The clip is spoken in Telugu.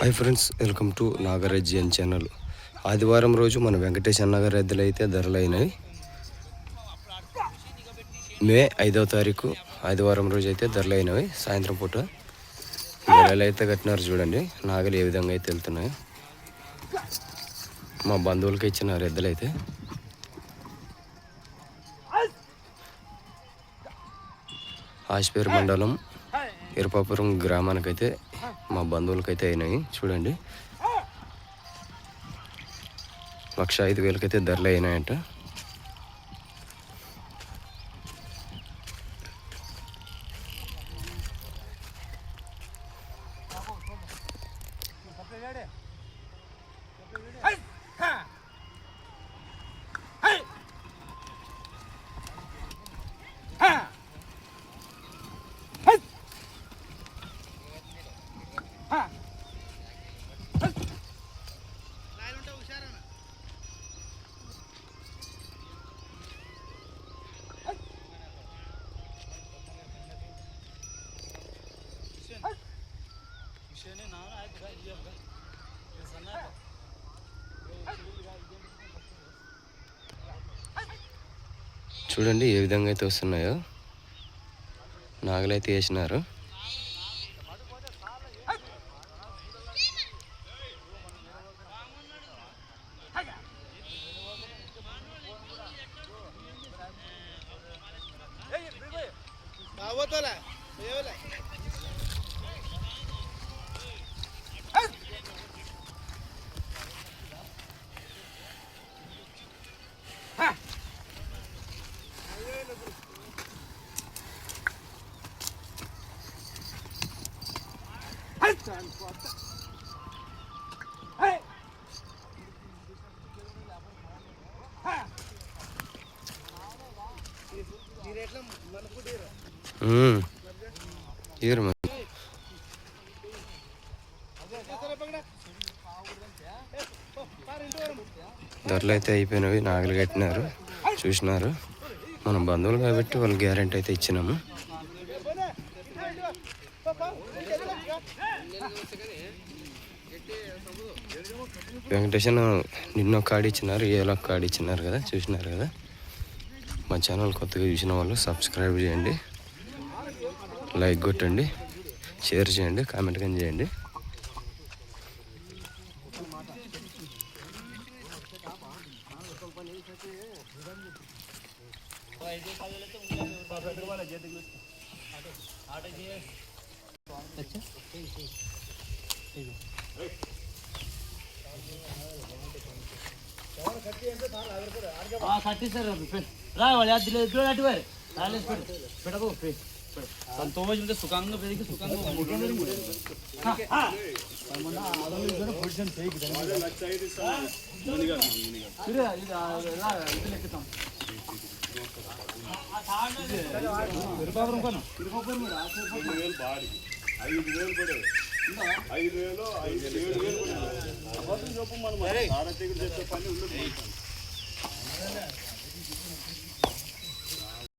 Hi friends welcome to Nagaraj an channel ఆదివారం రోజు మన వెంకటేష్ అన్నగారి ఎద్దులు అయితే ధరలైనవి. మే ఐదవ తారీఖు ఆదివారం రోజు అయితే ధరలైనవి. సాయంత్రం పూట గొర్రెలు అయితే కట్టినారు చూడండి. నాగలు ఏ విధంగా అయితే వెళ్తున్నాయి. మా బంధువులకి ఇచ్చిన ఎద్దులు అయితే ఆశ్పేరు మండలం ఇరపాపురం గ్రామానికైతే మా బంధువులకైతే అయినాయి. చూడండి. లక్ష ఐదు వేలకైతే ధరలు అయినాయంట. చూడండి ఏ విధంగా అయితే వస్తున్నాయో. నాగలైతే వేసినారు. ఇరు ధరలు అయితే అయిపోయినవి నాగలు కట్టినారు చూసినారు. మన బంధువులు కాబట్టి వాళ్ళు గ్యారెంటీ అయితే ఇచ్చినాము. వెంకటేశ్వర నిన్న ఒక కార్డు ఇచ్చినారు ఏలో ఒక కార్డు ఇచ్చినారు కదా చూసినారు కదా. మా ఛానల్ కొత్తగా చూసిన వాళ్ళు సబ్స్క్రైబ్ చేయండి లైక్ కొట్టండి షేర్ చేయండి కామెంట్ కానీ చేయండి. కట్టి సార్ రావాలి అది. లేదు అటు వారు రాలేదు పెడకు సంతోషం ఉంటే సుఖంగా పెరిగి సుఖంగా ఐదు వేలు పడే. ఐదు వేలు ఐదు వేలు. అబద్ధం చెప్పు మనం భారతీయుడు చెప్పే పని ఉండదు